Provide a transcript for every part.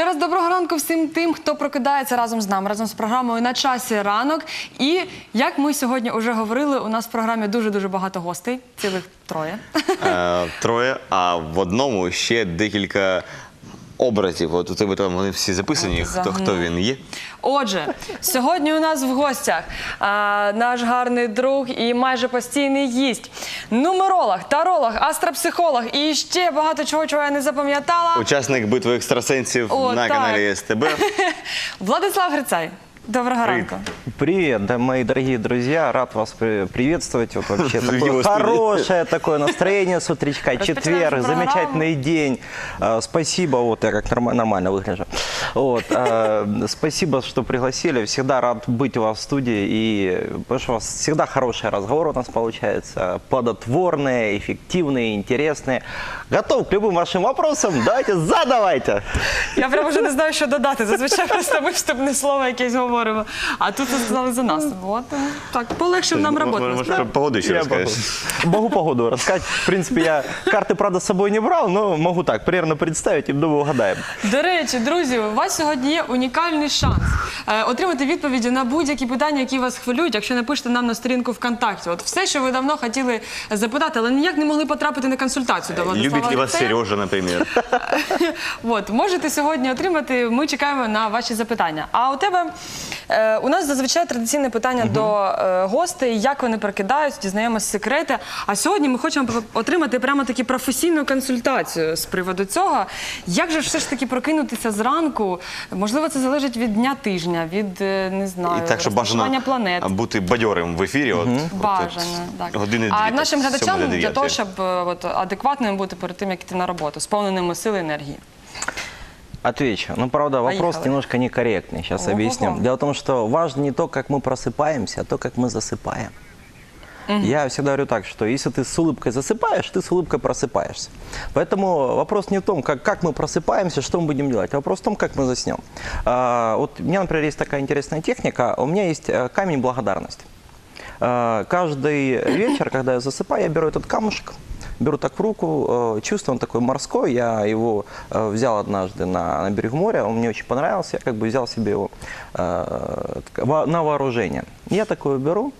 Ще раз доброго ранку всім тим, хто прокидається разом з нами, разом з програмою на часі ранок. І як ми сьогодні вже говорили, у нас в програмі дуже дуже багато гостей, цілих троє. Е, Троє, а в одному ще декілька образів. От у тебе там вони всі записані, хто, хто він є. Отже, сьогодні у нас в гостях а, наш гарний друг і майже постійний гість, нумеролог, таролог, астропсихолог і ще багато чого, чого я не запам'ятала. Учасник битви екстрасенсів О, на так. каналі СТБ. Владислав Грицай. Доброго ранку. Привет, да, мои дорогие друзья, рад вас при- приветствовать. Вот вообще такое хорошее такое настроение с утречка, четверг, замечательный день. А, Спасибо, вот я как норма- нормально выгляжу. Вот, а, спасибо, что пригласили. Всегда рад быть у вас в студии и потому что у вас всегда хороший разговор у нас получается, плодотворные, эффективные, интересные. Готов к любым вашим вопросам. Давайте задавайте. Я прямо вже не знаю, що додати. Зазвичай просто ми вступне слово якесь говоримо. А тут ви сказали за нас. От е, так полегшив нам роботу. Може, насправді. про погоду ще Я розкажеш. могу, могу погоду рассказать. В принципе, я карты, правда, с собой не брал, но могу так примерно представить и думаю, угадаем. До речі, друзі, у Вас сьогодні є унікальний шанс е, отримати відповіді на будь-які питання, які вас хвилюють, якщо напишете нам на сторінку ВКонтакті. От все, що ви давно хотіли запитати, але ніяк не могли потрапити на консультацію до Владислава Любить ли вас. Сережа, наприклад? От, можете сьогодні отримати. Ми чекаємо на ваші запитання. А у тебе е, у нас зазвичай традиційне питання до е, гостей, як вони прокидаються, дізнаємося секрети. А сьогодні ми хочемо отримати прямо таки професійну консультацію з приводу цього. Як же все ж таки прокинутися зранку? Можливо, це залежить від дня тижня, від е, не знаю, І так, щоб розташування планет. бути бадьорим в ефірі. От, от, Бажано, так. Години дві, а так, нашим з глядачам до для дев'ятої. того, щоб е, от, адекватним бути перед тим, як йти на роботу, сповненими сили і енергії. Отвечу. Ну, правда, вопрос Поехали. немножко некорректный. Сейчас Ого-го. объясню. Дело в том, что важно не то, как мы просыпаемся, а то, как мы засыпаем. Я всегда говорю так, что если ты с улыбкой засыпаешь, ты с улыбкой просыпаешься. Поэтому вопрос не в том, как, как мы просыпаемся, что мы будем делать, а вопрос в том, как мы заснем. А, вот у меня, например, есть такая интересная техника. У меня есть э, камень благодарности. А, Каждый вечер, когда я засыпаю, я беру этот камушек, беру так в руку, э, чувствую, он такой морской, я его э, взял однажды на, на берег моря, он мне очень понравился, я как бы взял себе его э, на вооружение. Я такое беру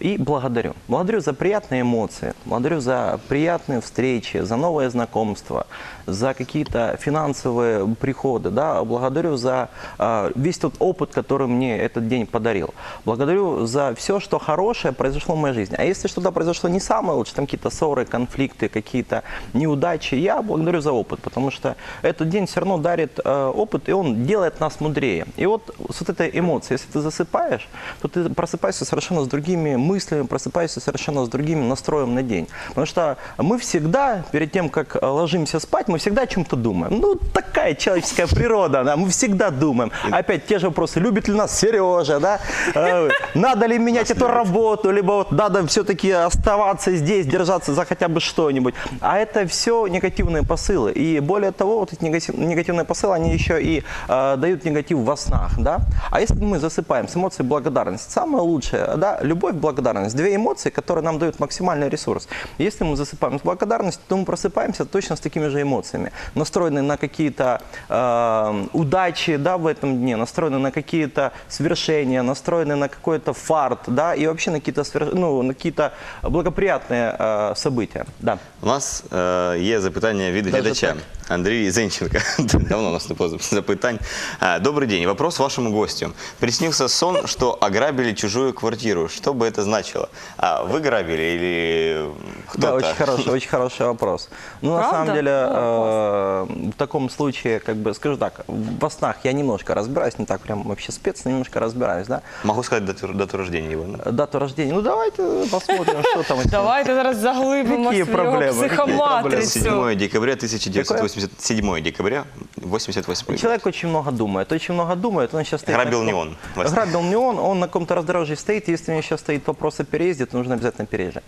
и благодарю. Благодарю за приятные эмоции, благодарю за приятные встречи, за новые знакомства, за какие-то финансовые приходы, да, благодарю за э, весь тот опыт, который мне этот день подарил. Благодарю за все, что хорошее произошло в моей жизни. А если что-то произошло не самое лучшее, там какие-то ссоры, конфликты, какие-то неудачи, я благодарю за опыт, потому что этот день все равно дарит э, опыт, и он делает нас мудрее. И вот с вот этой эмоцией, если ты засыпаешь, то ты просыпаешься совершенно с другими мыслями, просыпаешься совершенно с другим настроем на день. Потому что мы всегда, перед тем, как ложимся спать, мы всегда о чем-то думаем. Ну, такая человеческая природа, да, мы всегда думаем. Опять те же вопросы, любит ли нас Сережа, да, Э, надо ли менять эту работу, либо вот надо все-таки оставаться здесь, держаться за хотя бы что-нибудь. А это все негативные посылы. И более того, вот эти негатив- негативные посылы, они еще и э, дают негатив во снах, да. А если мы засыпаем с эмоцией благодарности, самое лучшее, да, любовь, благодарность, две эмоции, которые нам дают максимальный ресурс. Если мы засыпаем с благодарностью, то мы просыпаемся точно с такими же эмоциями, настроены на какие-то э, удачи, да, в этом дне, настроены на какие-то свершения, настроены на какой-то фарт, да, и вообще на какие-то, свер- ну, на какие-то благоприятные э, события, да. У нас е, є запитання від глядача. так. Андрій Зенченко. Давно у нас не було запитань. Е, Добрый день. Вопрос вашему гостю. Приснился сон, что ограбили чужую квартиру. Что бы это значило? А вы грабили или кто-то? Да, очень хороший, очень хороший вопрос. Ну, на Правда? самом деле, О, э, в таком случае, как бы, скажу так, во снах я немножко разбираюсь, не так прям вообще спец, но немножко разбираюсь, да. Могу сказать дату, дату рождения его. да? Дату рождения, ну давайте посмотрим, что там. Давайте зараз його проблеми? Які психоматрицю. 7 декабря 1987 декабря 88 Человек очень много думает, очень много думает. Он сейчас стоит Грабил на не он. Грабил не он, он на каком-то раздорожье стоит. Если у него сейчас стоит вопрос о переезде, то нужно обязательно переезжать.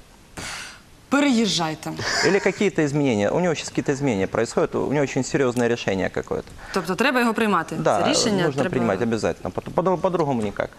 переїжджайте. Или какие-то изменения. У него сейчас какие-то изменения происходят, у него очень серьезное решение какое-то. Тобто треба його приймати. Да, Це рішення нужно треба... принимать обязательно. По- по- По-другому никак.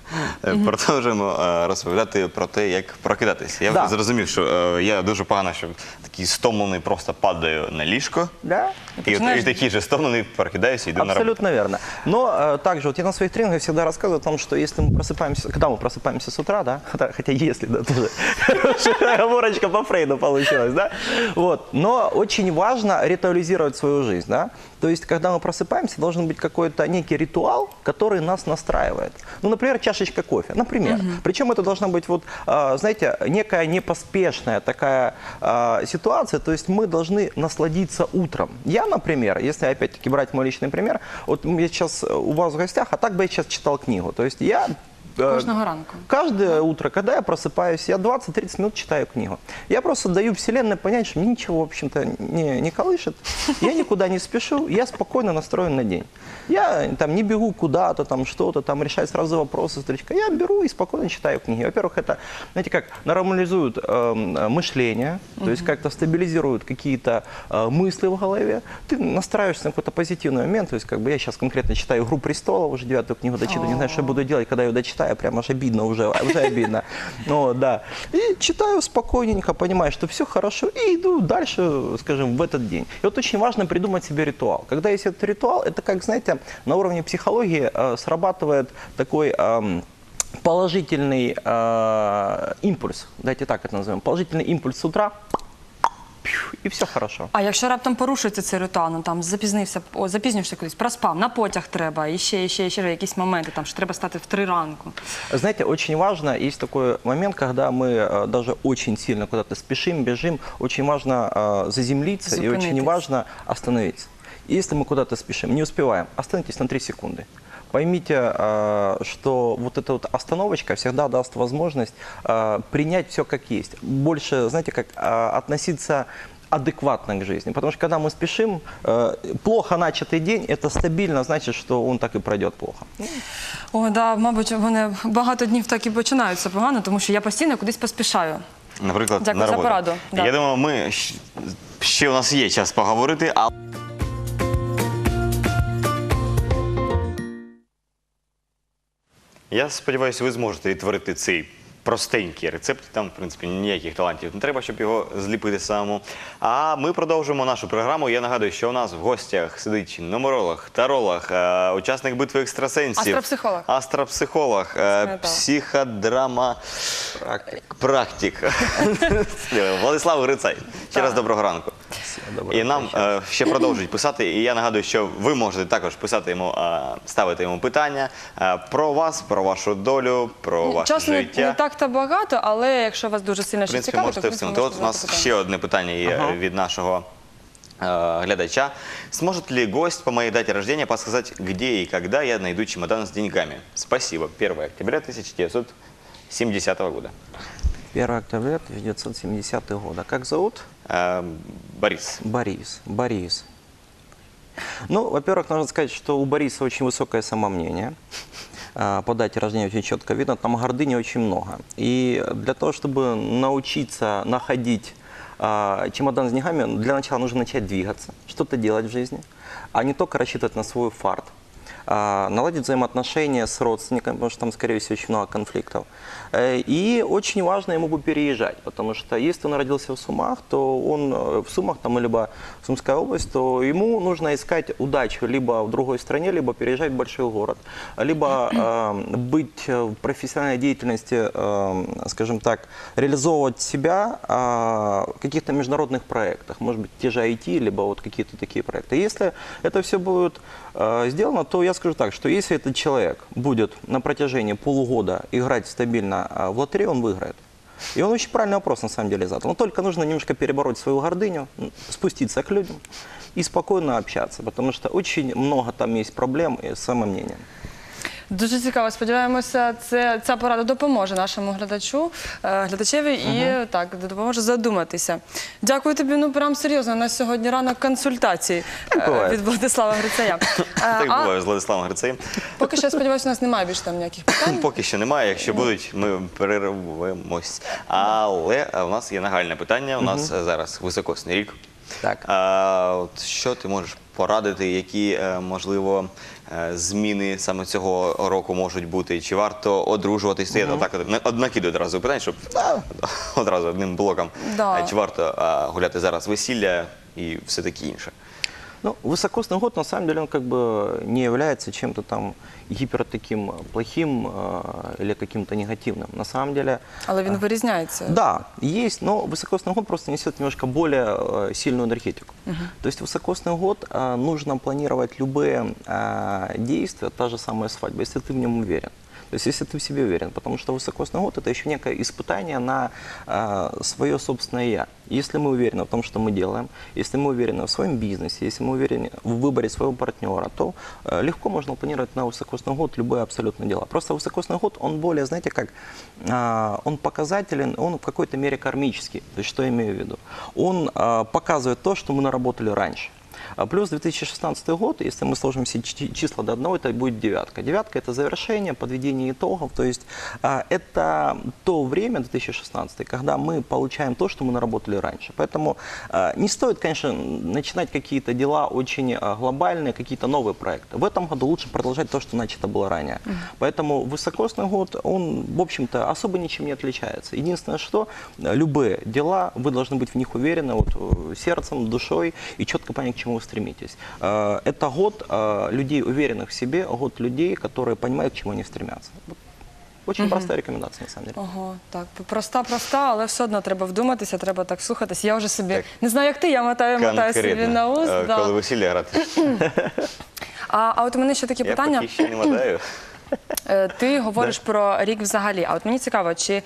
Е, Продовжуємо е, розповідати про те, як прокидатися. Я Да. вже зрозумів, що е, я дуже погано, що такий стомлений просто падаю на ліжко. Да? І, от, починаєш- і такий же стомлений прокидаюся і йду на роботу. Абсолютно верно. Но э, также вот я на своих тренингах всегда рассказываю о том, что если мы просыпаемся, когда мы просыпаемся с утра, да, хотя, хотя если, да, тоже хорошая оговорочка по Фрейду получилась, да, вот, но очень важно ритуализировать свою жизнь, да, то есть, когда мы просыпаемся, должен быть какой-то некий ритуал, который нас настраивает. Ну, например, чашечка кофе, например. Причем это должна быть вот, а, знаете, некая непоспешная такая а, ситуация, то есть мы должны насладиться утром. Я, например, если опять-таки брать мой личный пример, вот я сейчас у вас в гостях, а так бы я сейчас читал книгу. То есть я э, Кожного ранку. Каждое утро, когда я просыпаюсь, я 20-30 минут читаю книгу. Я просто даю вселенной понять, что ничего, в общем-то, не, не колышет. Я никуда не спешу, я спокойно настроен на день. Я там не бегу куда-то, там что-то, там решать сразу вопросы, встречка. Я беру и спокойно читаю книги. Во-первых, это, знаете как, нормализует эм, мышление, то есть как-то стабилизирует какие-то э, мысли в голове. Ты настраиваешься на какой-то позитивный момент, то есть как бы я сейчас конкретно читаю «Игру престолов», уже девятую книгу дочитываю, не знаю, что я буду делать, когда ее дочитаю, прям аж обидно уже, уже обидно. Ну, да. И читаю спокойненько, понимаю, что все хорошо, и иду дальше, скажем, в этот день. И вот очень важно придумать себе ритуал. Когда есть этот ритуал, это как, знаете, на уровне психологии э, срабатывает такой... эм, положительный э, импульс, давайте так это назовем, положительный импульс с утра, пью, и все хорошо. А якщо раптом порушується цей ритуал, ну там запізнився, о, запізнюєшся кудись, проспав, на потяг треба, і ще, і ще, і ще якісь моменти, там що треба стати в три ранку. Знаете, очень важно, есть такой момент, когда мы э, даже очень сильно куда-то спешим, бежим, очень важно э, заземлиться и очень Зупинитись. важно остановиться. И Если мы куда-то спешим, не успеваем, остановитесь на 3 секунды. Поймите, э, что вот эта вот остановочка всегда даст возможность э, принять все как есть. Больше, знаете, как э, относиться адекватно к жизни. Потому что когда мы спешим, э, плохо начатый день, это стабильно значит, что он так и пройдет плохо. О, да, мабуть, вони багато днів так і починаються погано, тому що я постійно кудись поспішаю. Наприклад, Дякую на за роботу. пораду. Да. Я думаю, ми щ- ще у нас є час поговорити, а Я сподіваюся, ви зможете відтворити цей простенький рецепт. Там, в принципі, ніяких талантів не треба, щоб його зліпити самому. А ми продовжуємо нашу програму. Я нагадую, що у нас в гостях сидить нумеролог, таролог, е, учасник битви екстрасенсів, Астропсихолог. астропсихолог, е, психодрама. Практик. Владислав Грицай. Ще раз доброго ранку. І нам е, ще продовжують писати. І я нагадую, що ви можете також писати йому, е, ставити йому питання е, про вас, про вашу долю, про ваше Часу не, життя. не так-то багато, але якщо вас дуже сильно В щось принципі, цікавить, можете встигнути. От у нас ще одне питання є Ага. від нашого е, глядача. Сможет ли гость по моей дате рождения подсказать, где и когда я найду чемодан с деньгами? Спасибо. 1 октября 1970 года. 1 октября 1970 года. Как зовут? Э, Борис. Борис. Борис. Ну, во-первых, нужно сказать, что у Бориса очень высокое самомнение. А, По дате рождения очень четко видно, там гордыни очень много. И для того, чтобы научиться находить а, чемодан с деньгами, для начала нужно начать двигаться, что-то делать в жизни, а не только рассчитывать на свой фарт. А, наладить взаимоотношения с родственниками, потому что там, скорее всего, очень много конфликтов. Э, И очень важно ему бы переезжать, потому что если он родился в Сумах, то он э, в Сумах, там, либо Сумская область, то ему нужно искать удачу либо в другой стране, либо переезжать в большой город, либо э, быть в профессиональной деятельности, э, скажем так, реализовывать себя э, в каких-то международных проектах, может быть, те же IT, либо вот какие-то такие проекты. Если это все будет э, сделано, то я скажу так, что если этот человек будет на протяжении полугода играть стабильно э, в лотерею, он выиграет. И он очень правильный вопрос на самом деле задал. Но только нужно немножко перебороть свою гордыню, спуститься к людям и спокойно общаться, потому что очень много там есть проблем с самомнением. Дуже цікаво. Сподіваємося, це ця порада допоможе нашому глядачу, е, глядачеві і так допоможе задуматися. Дякую тобі. Ну прям серйозно. У нас сьогодні ранок консультацій е, буває. від Владислава Грицая. Е, Так а буває з Владиславом Грицеєм. поки що я сподіваюся, у нас немає більше там ніяких питань. Поки що немає. Якщо будуть, ми перервемось. Але е, у нас є нагальне питання. У нас е, зараз високосний рік. Так. А, от що ти можеш порадити, які е, можливо е, зміни саме цього року можуть бути? Чи варто одружуватися? Я так от, не- од- накидаю одразу питання, щоб одразу одним блоком. Да. Е, Чи варто а, гуляти зараз весілля і все таке інше? Ну, высокосный год, на самом деле, он как бы не является чем-то там гипер таким плохим э, или каким-то негативным. На самом деле, Але він вирізняється. да, есть, но высокосный год просто несет немножко более э, сильную энергетику. То есть высокосный год э, нужно планировать любые э, действия, та же самая свадьба, если ты в нем уверен. То есть, если ты в себе уверен, потому что высокосный год – это еще некое испытание на э, свое собственное «я». Если мы уверены в том, что мы делаем, если мы уверены в своем бизнесе, если мы уверены в выборе своего партнера, то э, легко можно планировать на высокосный год любые абсолютно дела. Просто высокосный год, он более, знаете как, а, он показателен, он в какой-то мере кармический. То есть, что я имею в виду? Он а, показывает то, что мы наработали раньше. А Плюс 2016 год, если мы сложим все чи- числа до одного, это будет девятка. Девятка – это завершение, подведение итогов. То есть а, это то время, 2016, когда мы получаем то, что мы наработали раньше. Поэтому а, не стоит, конечно, начинать какие-то дела очень глобальные, какие-то новые проекты. В этом году лучше продолжать то, что начато было ранее. Поэтому высокосный год, он, в общем-то, особо ничем не отличается. Единственное, что любые дела, вы должны быть в них уверены вот, э, сердцем, душой и четко понять, к чему вы стремитесь. Э, Это год э, людей, уверенных в себе, год людей, которые понимают, к чему они стремятся. Вот Очень простая рекомендация, на самом деле. Ого, так проста, проста, але все одно треба вдуматися, треба так слухатись. Я вже собі Так. не знаю, як ти, я мотаю, мотаю собі на уст. е, да. коли весілля грати. А, а от у мене ще таке Я питання. поки ще не мотаю. Е, Ти говориш про рік взагалі. А от мені цікаво, чи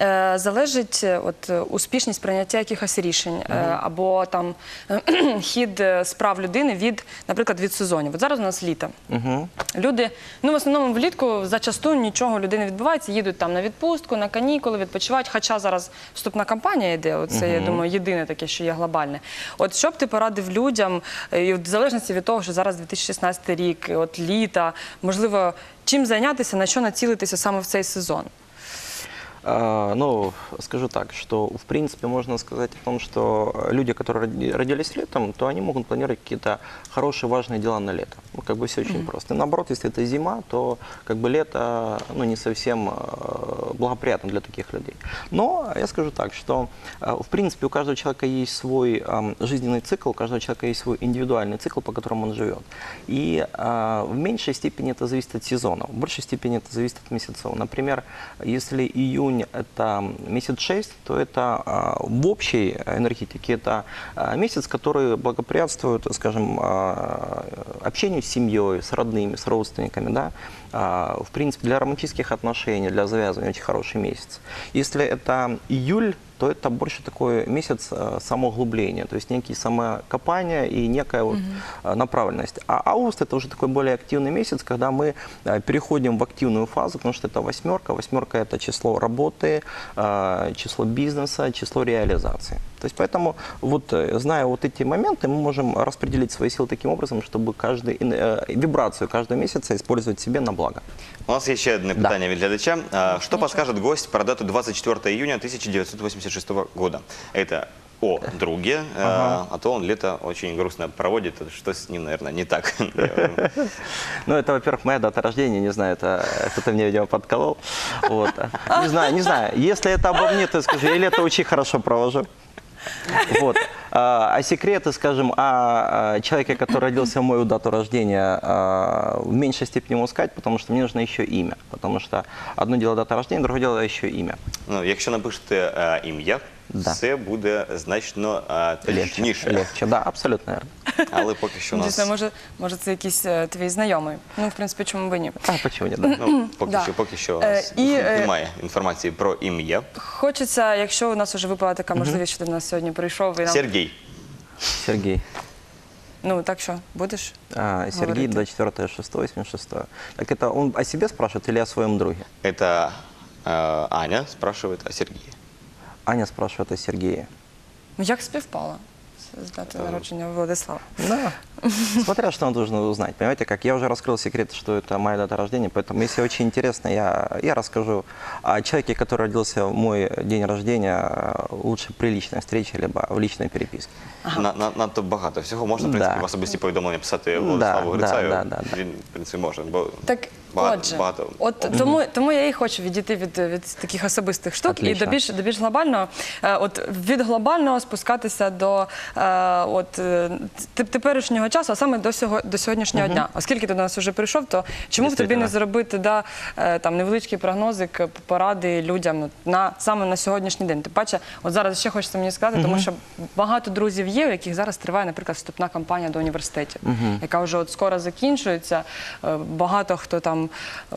е, залежить е, от е, успішність прийняття якихось рішень е, або там хід е, справ людини від, наприклад, від сезонів. От зараз у нас літо. Люди, ну в основному влітку зачасту нічого людей не відбувається, їдуть там на відпустку, на канікули, відпочивають. Хоча зараз вступна кампанія йде. Оце я думаю, єдине таке, що є глобальне. От що б ти порадив людям, е, і в залежності від того, що зараз 2016 рік, і от літа, можливо, чим зайнятися, на що націлитися саме в цей сезон? А, Ну, скажу так, что в принципе можно сказать о том, что люди, которые роди- родились летом, то они могут планировать какие-то хорошие, важные дела на лето. Ну, как бы все очень просто. И наоборот, если это зима, то как бы лето ну, не совсем э, благоприятно для таких людей. Но я скажу так, что э, в принципе у каждого человека есть свой жизненный цикл, у каждого человека есть свой индивидуальный цикл, по которому он живет. И э, в меньшей степени это зависит от сезона, в большей степени это зависит от месяцев. Например, если июнь это месяц 6, то это а, в общей энергетике это а, месяц, который благоприятствует, скажем, а, общению с семьей, с родными, с родственниками, да. В принципе, для романтических отношений, для завязывания очень хороший месяц. Если это июль, то это больше такой месяц э, самоуглубления, то есть некие самокопания и некая вот э, направленность. А август это уже такой более активный месяц, когда мы э, переходим в активную фазу, потому что это восьмерка. Восьмерка это число работы, число бизнеса, число реализации. То есть поэтому вот э, зная вот эти моменты, мы можем распределить свои силы таким образом, чтобы каждый, э, вибрацию каждого месяца использовать себе на благо. У нас є ще одне Да. питання від глядача. А, Что подскажет гость про дату 24 июня 1986 года? Это о друге, а, а то он лето очень грустно проводит. Что с ним, наверное, не так? Ну, это, во-первых, моя дата рождения, не знаю, это кто-то мне, видимо, подколол. Вот. Не знаю, не знаю. Если это обо мне, то скажу, я лето очень хорошо провожу. Вот. А, а секреты, скажем, о, а, человеке, который родился в мою дату рождения, а, в меньшей степени могу сказать, потому что мне нужно еще имя. Потому что одно дело дата рождения, другое дело еще имя. Ну, якщо напишете е, ім'я, Да. це буде значно Легче. точніше. Легче, да, абсолютно верно. Але поки що у нас Дійсно, може, може, це якийсь е, твій знайомий. Ну, в принципі, чому б ні? А почему нет? Да? ну, поки Да. що, поки що у Е, нас і, е, немає інформації про ім'я. Хочеться, якщо у нас вже випала така можливість, що ти до нас сьогодні прийшов і нам Сергій. Сергей. Ну, так що, будеш? А, Сергей, Говорите. 24 6 86 Так это он о себе спрашивает или о своем друге? Это э, Аня спрашивает о Сергее. Аня спрашивает о Сергее. Ну, як співпало з дати народження Владислава? Да. Смотря что он должен узнать. Понимаете, как я уже раскрыл секрет, что это моя дата рождения, поэтому если очень интересно, я, я расскажу о человеке, который родился в мой день рождения, лучше при личной встрече, либо в личной переписке. На, на, надто багато всього можна, в принципі, Да. в особисті повідомлення писати Да, Владиславу да, Грицаю. да, да, да. Він, в принципі, може. Бо Так, багато, отже, багато. от тому, тому я і хочу відійти від, від таких особистих штук і до більш, до більш глобального. Е, От від глобального спускатися до е, от, е, те- теперішнього часу, а саме до, сього, до сьогоднішнього дня. Оскільки ти до нас вже прийшов, то чому б тобі не зробити да, е, там, невеличкий прогнозик, е, поради людям ну, на, саме на сьогоднішній день? Тим паче, от зараз ще хочеться мені сказати, тому що багато друзів є, у яких зараз триває, наприклад, вступна кампанія до університетів, яка вже от скоро закінчується. Е, Багато хто там е,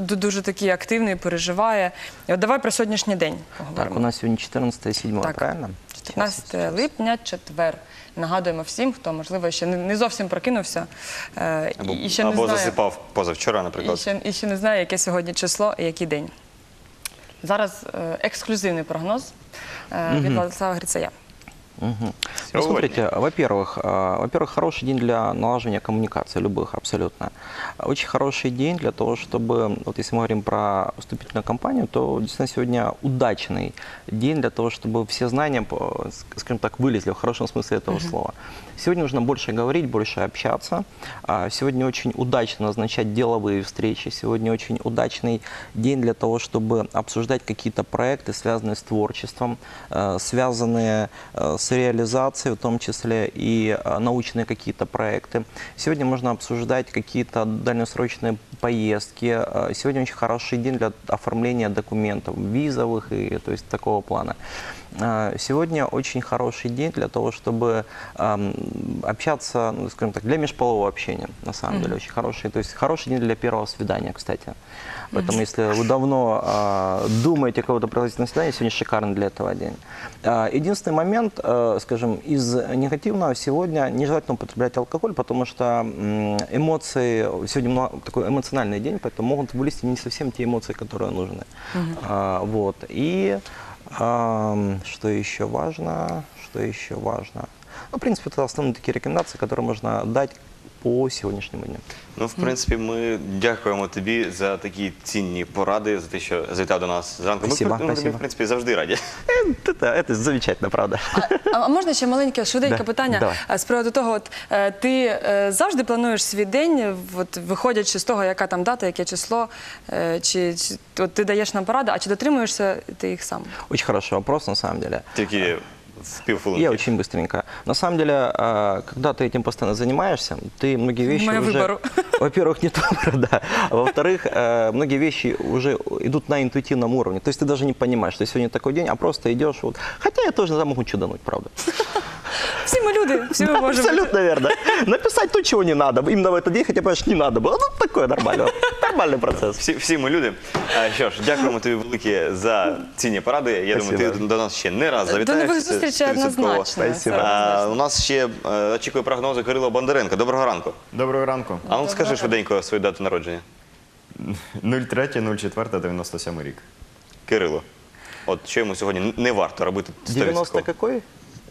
дуже такий активний, переживає. От давай про сьогоднішній день Так, у нас сегодня 14 7 Так. правильно? 14 липня, четвер. Нагадуємо всім, хто можливо ще не, не зовсім прокинувся е, Або, і ще не або знає, засипав позавчора, і наприклад. ще, і ще не знає, яке сьогодні число і який день. Зараз е, ексклюзивний прогноз е, від Владислава Грицая. Мгм. Ну, смотрите, во-первых, а, во-первых, хороший день для налаживания коммуникаций, любых абсолютно. Очень хороший день для того, чтобы, вот если мы говорим про вступительную кампанию, то действительно сегодня удачный день для того, чтобы все знания, скажем так, вылезли в хорошем смысле этого слова. Сегодня нужно больше говорить, больше общаться. А, Сегодня очень удачно назначать деловые встречи. Сегодня очень удачный день для того, чтобы обсуждать какие-то проекты, связанные с творчеством, э, связанные э, с реализацией, в том числе и э, научные какие-то проекты. Сегодня можно обсуждать какие-то дальносрочные поездки. Сегодня очень хороший день для оформления документов визовых и то есть такого плана. Э, Сегодня очень хороший день для того, чтобы общаться, ну, скажем так, для межполового общения, на самом деле, очень хороший. То есть хороший день для первого свидания, кстати. Поэтому, если вы давно э, думаете кого-то пригласить на свидание, сегодня шикарный для этого день. Э, единственный момент, э, скажем, из негативного сегодня нежелательно употреблять алкоголь, потому что эмоции, сегодня много- такой эмоциональный день, поэтому могут вылезти не совсем те эмоции, которые нужны. А, вот. И что еще важно? Что еще важно? Ну, в принципе, это основные такие рекомендации, которые можно дать по сегодняшнему дню. Ну, в принципі, ми дякуємо тобі за такі цінні поради, за те, що завітав до нас зранку. Спасибо, ми, ми тобі, спасибо. в принципі, завжди раді. Это, это замечательно, правда. А, а можна ще маленьке швиденьке Да, питання давай. з приводу того, от е, ти е, завжди плануєш свій день, от, виходячи з того, яка там дата, яке число, е, чи, чи от ти даєш нам поради, а чи дотримуєшся ти їх сам? Очень хороший вопрос, на самом деле. Тільки в півхвилинки. Я очень быстренько. На самом деле, а, когда ты этим постоянно занимаешься, ты многие вещи Моя уже... выбору. Во-первых, не то, да. А во-вторых, э, многие вещи уже идут на интуитивном уровне. То есть ты даже не понимаешь, что сегодня такой день, а просто идешь. Вот. Хотя я тоже иногда могу чудануть, правда. Всі ми люди, всі ми можемо. Абсолютно верно. Написать то, чего не надо. Именно в этот день, хотя, понимаешь, не надо было. Ну, такое нормально. Нормальный процесс. Всі, всі ми люди. А, що ж, дякуємо тобі велике за цінні поради. Я думаю, Спасибо. ти до нас ще не раз До завітаєш. нових це зустрічей 100%. однозначно. А, у нас ще е, очікує прогнози Кирило Бондаренко. Доброго ранку. Доброго ранку. А ну скажи швиденько свою дату народження. 03.04.97 рік. Кирило. От що йому сьогодні не варто робити 100%. 90 какой?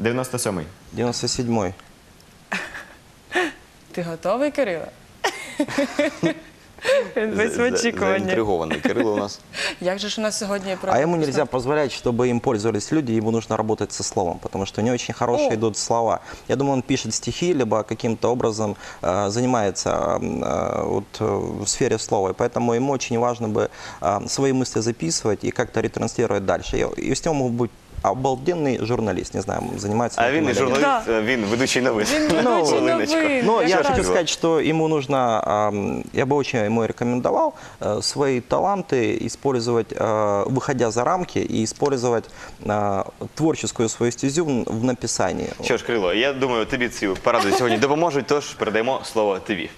97-й. 97-й. Ти готовий, Кирило? Він весь в За- за- очікуванні. Заінтригований Кирило у нас. Як же ж у нас сьогодні про А ему нельзя позволять, чтобы им пользовались люди, ему нужно работать со словом, потому что у него очень хорошие О. идут слова. Я думаю, он пишет стихи, либо каким-то образом э, занимается э, вот, э, в сфере слова, и поэтому ему очень важно бы э, свои мысли записывать и как-то ретранслировать дальше. И, и с него мог быть обалденный журналист, не знаю, занимается... А він не этим или нет. журналіст, а він ведучий новин. Він ведучий Хвилиночку. новин. Но Я я рада. хочу сказать, что ему нужно, ам, я бы очень ему рекомендовал э, свои таланты использовать, э, выходя за рамки, и использовать э, творческую свою стезю в в написании. Що ж, Кирило, я думаю, тобі ці поради сьогодні допоможуть, тож передаємо слово тобі.